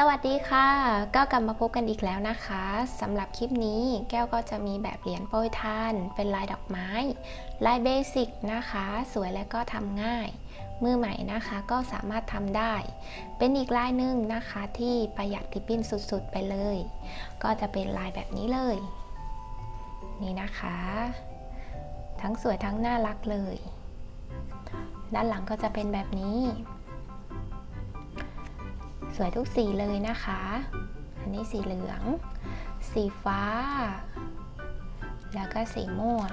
สวัสดีค่ะ ก็กลับมาพบกันอีกแล้วนะคะสำหรับคลิปนี้แก้วก็จะมีแบบเหรียญโปรยทาน เป็นลายดอกไม้ ลายเบสิกนะคะ สวยและก็ทำง่าย มือใหม่นะคะก็สามารถทำได้ เป็นอีกลายหนึ่งนะคะที่ประหยัดริบบิ้นสุดๆไปเลย ก็จะเป็นลายแบบนี้เลย นี่นะคะ ทั้งสวยทั้งน่ารักเลย ด้านหลังก็จะเป็นแบบนี้ สวยทุกสีเลยนะคะ อันนี้สีเหลือง สีฟ้า แล้วก็สีม่วง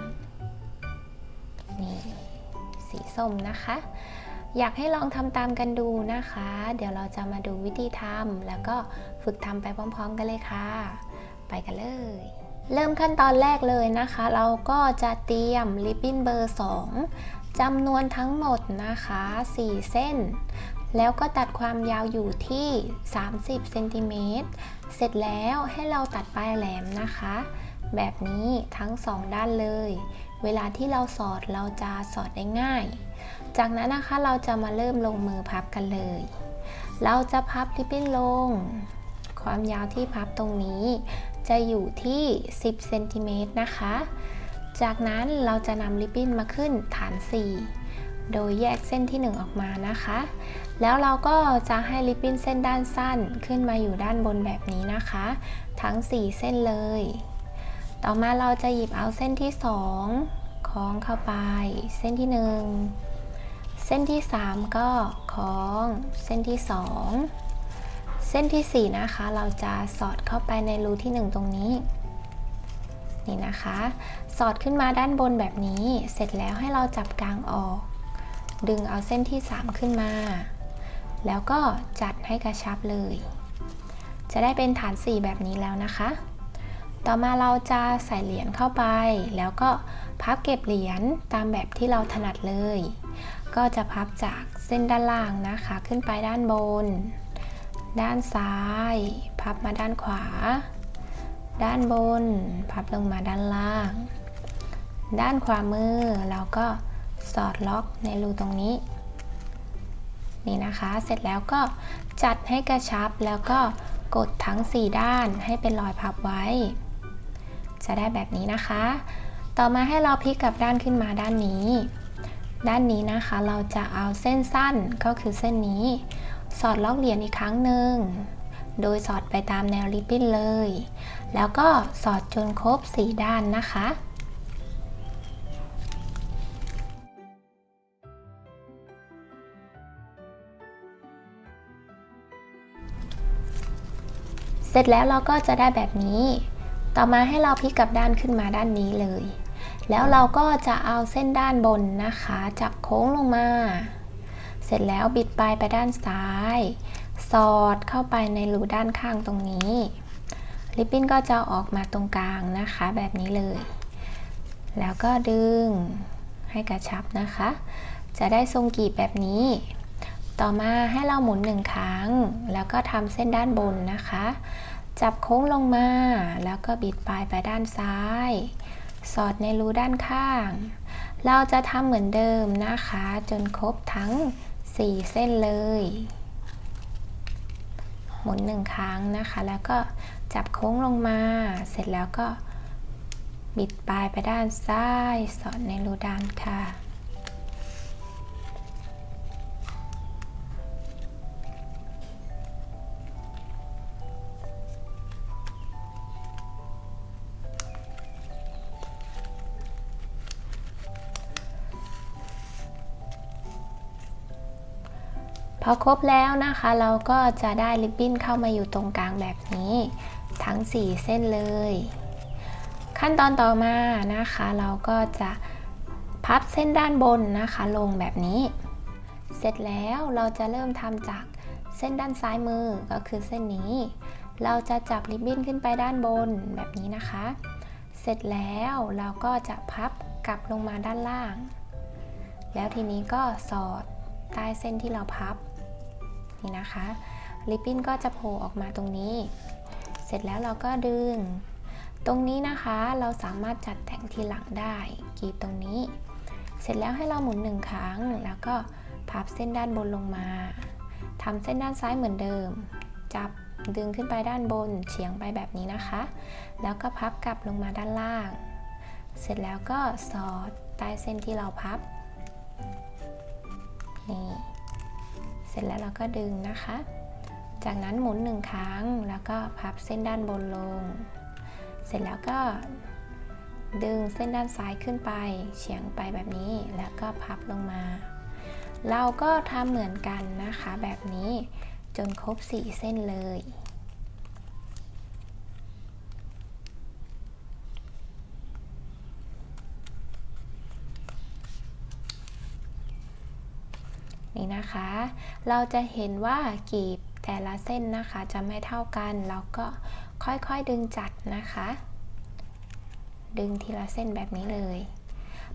นี่ สีส้มนะคะ อยากให้ลองทำตามกันดูนะคะ เดี๋ยวเราจะมาดูวิธีทำแล้วก็ฝึกทำไปพร้อม ๆ กันเลยค่ะ ไปกันเลยเริ่มขั้นตอนแรกเลยนะคะ เราก็จะเตรียมริบบิ้นเบอร์ 2จำนวนทั้งหมดนะคะ 4 เส้น แล้วก็ตัดความยาวอยู่ที่ 30เซนติเมตรเสร็จแล้วให้เราตัดปลายแหลมนะคะ แบบนี้ทั้งสองด้านเลย เวลาที่เราสอดเราจะสอดได้ง่าย จากนั้นนะคะเราจะมาเริ่มลงมือพับกันเลย เราจะพับริบบิ้นลง ความยาวที่พับตรงนี้ จะอยู่ที่ 10เซนติเมตรนะคะ จากนั้นเราจะนำริบบิ้นมาขึ้นฐาน 4 โดยแยกเส้นที่ 1 ออกมานะคะ แล้วเราก็จะให้ริบบิ้นเส้นด้านสั้นขึ้นมาอยู่ด้านบนแบบนี้นะคะ ทั้ง 4 เส้นเลย ต่อมาเราจะหยิบเอาเส้นที่ 2 คล้องเข้าไป เส้นที่ 1 เส้นที่ 3 ก็คล้อง เส้นที่ 2 เส้นที่ 4 นะคะ เราจะสอดเข้าไปในรูที่ 1 ตรงนี้นี่นะคะ สอดขึ้นมาด้านบนแบบนี้ เสร็จแล้วให้เราจับกลางออก ดึงเอาเส้นที่ 3 ขึ้นมา แล้วก็จัดให้กระชับเลย จะได้เป็นฐาน 4 แบบนี้แล้วนะคะ ต่อมาเราจะใส่เหรียญเข้าไป แล้วก็พับเก็บเหรียญตามแบบที่เราถนัดเลย ก็จะพับจากเส้นด้านล่างนะคะ ขึ้นไปด้านบน ด้านซ้าย พับมาด้านขวา ด้านบน พับลงมาด้านล่าง ด้านขวามือเราก็ สอดล็อกในรูตรงนี้ นี่นะคะ เสร็จแล้วก็จัดให้กระชับแล้วก็กดทั้ง 4 ด้านให้เป็นรอยพับไว้ จะได้แบบนี้นะคะ ต่อมาให้เราพลิกกลับด้านขึ้นมาด้านนี้ ด้านนี้นะคะเราจะเอาเส้นสั้นก็คือเส้นนี้ สอดล็อกเหรียญอีกครั้งหนึ่งโดยสอดไปตามแนวริบบิ้นเลย แล้วก็สอดจนครบ 4 ด้านนะคะ เสร็จแล้วเราก็จะได้แบบนี้ ต่อมาให้เราพลิกกลับด้านขึ้นมาด้านนี้เลย แล้วเราก็จะเอาเส้นด้านบนนะคะ จับโค้งลงมา เสร็จแล้วบิดปลายไปด้านซ้าย สอดเข้าไปในรูด้านข้างตรงนี้ ริบบิ้นก็จะออกมาตรงกลางนะคะ แบบนี้เลย แล้วก็ดึงให้กระชับนะคะ จะได้ทรงกีบแบบนี้ ต่อมาให้เราหมุนหนึ่งครั้ง แล้วก็ทำเส้นด้านบนนะคะ จับโค้งลงมา แล้วก็บิดปลายไปด้านซ้าย สอดในรูด้านข้าง เราจะทำเหมือนเดิมนะคะ จนครบทั้ง 4 เส้นเลย หมุนหนึ่งครั้งนะคะ แล้วก็จับโค้งลงมา เสร็จแล้วก็บิดปลายไปด้านซ้าย สอดในรูด้านค่ะ พอครบแล้วนะคะ เราก็จะได้ริบบิ้นเข้ามาอยู่ตรงกลางแบบนี้ ทั้ง 4 เส้นเลย ขั้นตอนต่อมานะคะ เราก็จะพับเส้นด้านบนนะคะ ลงแบบนี้ เสร็จแล้วเราจะเริ่มทำจากเส้นด้านซ้ายมือก็คือเส้นนี้ เราจะจับริบบิ้นขึ้นไปด้านบนแบบนี้นะคะ เสร็จแล้วเราก็จะพับกลับลงมาด้านล่าง แล้วทีนี้ก็สอดใต้เส้นที่เราพับ นี่นะคะริบบิ้นก็จะโผล่ออกมาตรงนี้ เสร็จแล้วเราก็ดึง ตรงนี้นะคะเราสามารถจัดแต่งทีหลังได้กรีบตรงนี้ เสร็จแล้วให้เราหมุนหนึ่งครั้ง แล้วก็พับเส้นด้านบนลงมาทำเส้นด้านซ้ายเหมือนเดิม จับดึงขึ้นไปด้านบนเฉียงไปแบบนี้นะคะ แล้วก็พับกลับลงมาด้านล่าง เสร็จแล้วก็สอดใต้เส้นที่เราพับ นี่ เสร็จแล้วเราก็ดึงนะคะ จากนั้นหมุนหนึ่งครั้งแล้วก็พับเส้นด้านบนลง เสร็จแล้วก็ดึงเส้นด้านซ้ายขึ้นไป เฉียงไปแบบนี้แล้วก็พับลงมา เราก็ทำเหมือนกันนะคะ แบบนี้จนครบ 4 เส้นเลย นะคะ เราจะเห็นว่ากีบแต่ละเส้นนะคะจะไม่เท่ากันเราก็ค่อยๆดึงจัดนะคะ ดึงทีละเส้นแบบนี้เลย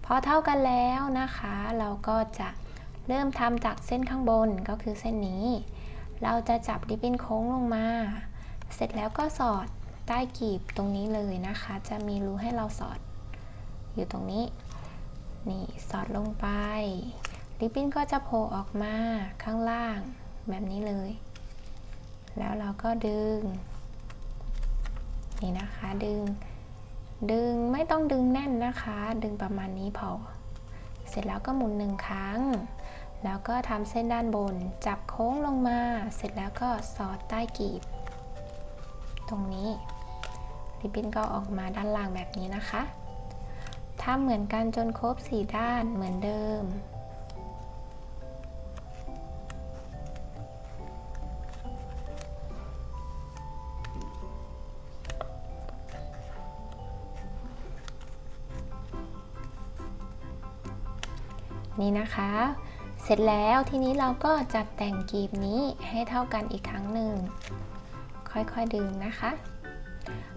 พอเท่ากันแล้วนะคะ เราก็จะเริ่มทำจากเส้นข้างบนก็คือเส้นนี้ เราจะจับริบบิ้นโค้งลงมา เสร็จแล้วก็สอดใต้กีบตรงนี้เลยนะคะ จะมีรูให้เราสอด อยู่ตรงนี้ นี่สอดลงไป ริบบิ้นก็จะโผล่ออกมาข้างล่างแบบนี้เลย แล้วเราก็ดึง นี่นะคะ ดึง ดึงไม่ต้องดึงแน่นนะคะ ดึงประมาณนี้พอ เสร็จแล้วก็หมุนหนึ่งครั้ง แล้วก็ทำเส้นด้านบน จับโค้งลงมา เสร็จแล้วก็สอดใต้กีบ ตรงนี้ ริบบิ้นก็ออกมาด้านล่างแบบนี้นะคะทำเหมือนกันจนครบสี่ด้านเหมือนเดิม นี่นะคะ เสร็จแล้วทีนี้เราก็จัดแต่งกีบนี้ให้เท่ากันอีกครั้งหนึ่ง ค่อยๆดึงนะคะ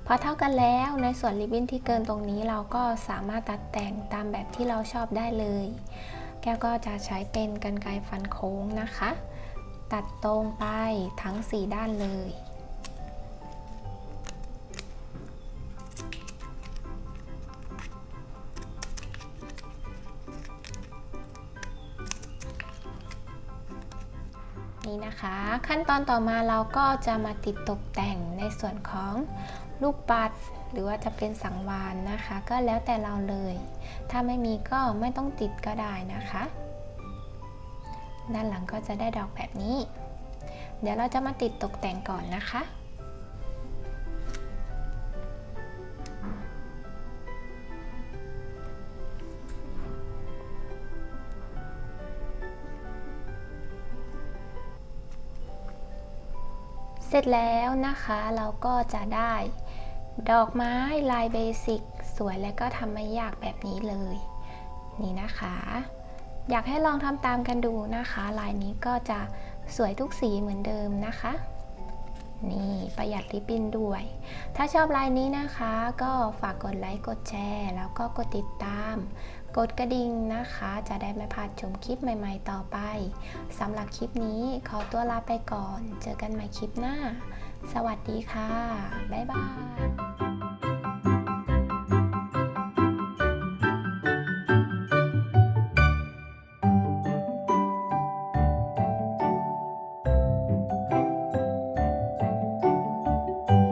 พอเท่ากันแล้วในส่วนริบบิ้นที่เกินตรงนี้เราก็สามารถตัดแต่งตามแบบที่เราชอบได้เลย แก้วก็จะใช้เป็นกันไกรฟันโค้งนะคะ ตัดตรงไปทั้ง 4 ด้านเลย นี่นะคะ ขั้นตอนต่อมาเราก็จะมาติดตกแต่งในส่วนของลูกปัด หรือว่าจะเป็นสังวานนะคะ ก็แล้วแต่เราเลย ถ้าไม่มีก็ไม่ต้องติดก็ได้นะคะ ด้านหลังก็จะได้ดอกแบบนี้ เดี๋ยวเราจะมาติดตกแต่งก่อนนะคะ เสร็จแล้วนะคะเราก็จะได้ ดอกไม้ลายเบสิกสวยและก็ทำไม่ยากแบบนี้เลย นี่นะคะ อยากให้ลองทำตามกันดูนะคะ ลายนี้ก็จะสวยทุกสีเหมือนเดิมนะคะ นี่ประหยัดริบบิ้นด้วย ถ้าชอบลายนี้นะคะ ก็ฝากกดไลค์กดแชร์ แล้วก็กดติดตาม กดกระดิ่งนะคะ จะได้ไม่พลาดชมคลิปใหม่ ๆ ต่อไปสำหรับคลิปนี้ขอตัวลาไปก่อน เจอกันใหม่คลิปหน้า สวัสดีค่ะ บ๊ายบาย